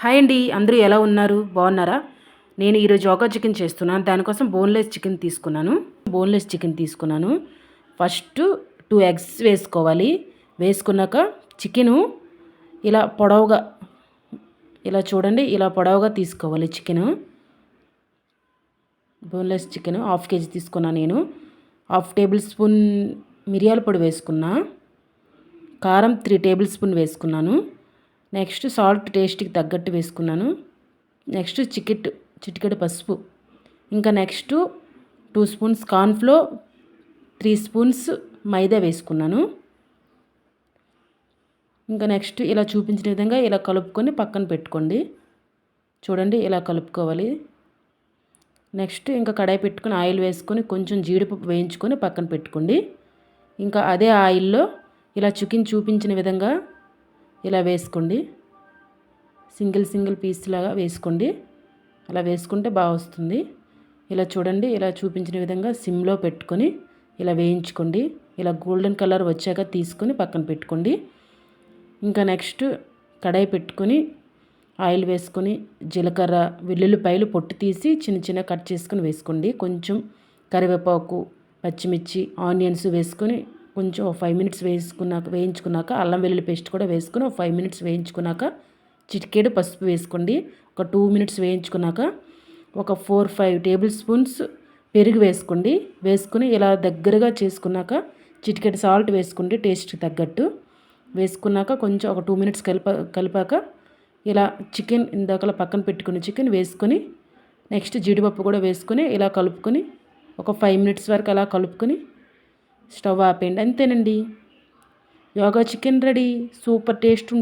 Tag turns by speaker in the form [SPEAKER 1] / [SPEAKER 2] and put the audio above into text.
[SPEAKER 1] Hi అండి అందరూ ఎలా ఉన్నారు? బాగున్నారా? నేను ఈరోజు యోగా చికెన్ చేస్తున్నాను. దానికోసం బోన్లెస్ చికెన్ తీసుకున్నాను. బోన్లెస్ చికెన్ తీసుకున్నాను. ఫస్ట్ టూ ఎగ్స్ వేసుకోవాలి. వేసుకున్నాక చికెను ఇలా పొడవుగా ఇలా చూడండి ఇలా పొడవుగా తీసుకోవాలి chicken. Boneless chicken half KG తీసుకున్నా నేను. హాఫ్ టేబుల్ స్పూన్ మిరియాల పొడి వేసుకున్నా. కారం త్రీ టేబుల్ స్పూన్ వేసుకున్నాను. నెక్స్ట్ సాల్ట్ టేస్ట్కి తగ్గట్టు వేసుకున్నాను. నెక్స్ట్ చికెట్ చిటికెడు పసుపు. ఇంకా next two spoons cornflour three spoons maida వేసుకున్నాను. ఇంకా నెక్స్ట్ ఇలా చూపించిన విధంగా ఇలా కలుపుకొని పక్కన పెట్టుకోండి. చూడండి ఇలా కలుపుకోవాలి. నెక్స్ట్ ఇంకా కడాయి పెట్టుకొని ఆయిల్ వేసుకొని కొంచెం జీడిపప్పు వేయించుకొని పక్కన పెట్టుకోండి. ఇంకా అదే ఆయిల్లో ఇలా చికెన్ చూపించిన విధంగా ఇలా వేసుకోండి. సింగిల్ సింగిల్ పీస్ లాగా వేసుకోండి. అలా వేసుకుంటే బాగా వస్తుంది. ఇలా చూడండి ఇలా చూపించిన విధంగా సిమ్లో పెట్టుకొని ఇలా వేయించుకోండి. ఇలా గోల్డెన్ కలర్ వచ్చాక తీసుకొని పక్కన పెట్టుకోండి. ఇంకా నెక్స్ట్ కడాయి పెట్టుకొని ఆయిల్ వేసుకొని జీలకర్ర వెల్లుల్లిపాయలు పొట్టు తీసి చిన్న చిన్న కట్ చేసుకొని వేసుకోండి. కొంచెం కరివేపాకు పచ్చిమిర్చి ఆనియన్స్ వేసుకొని కొంచెం ఒక ఫైవ్ మినిట్స్ వేసుకున్నాక వేయించుకున్నాక అల్లం వెల్లుల్లి పేస్ట్ కూడా వేసుకుని ఒక ఫైవ్ మినిట్స్ వేయించుకున్నాక చిటికేడు పసుపు వేసుకోండి. ఒక టూ మినిట్స్ వేయించుకున్నాక ఒక ఫోర్ ఫైవ్ టేబుల్ స్పూన్స్ పెరుగు వేసుకోండి. వేసుకుని ఇలా దగ్గరగా చేసుకున్నాక చిటికెడు సాల్ట్ వేసుకోండి టేస్ట్కి తగ్గట్టు. వేసుకున్నాక కొంచెం ఒక టూ మినిట్స్ కలిప కలిపాక ఇలా చికెన్ ఇందాకలా పక్కన పెట్టుకుని చికెన్ వేసుకొని నెక్స్ట్ జీడిపప్పు కూడా వేసుకొని ఇలా కలుపుకొని ఒక ఫైవ్ మినిట్స్ వరకు అలా కలుపుకొని స్టవ్ ఆపేయండి. అంతేనండి. యోగా చికెన్ రెడీ. Super taste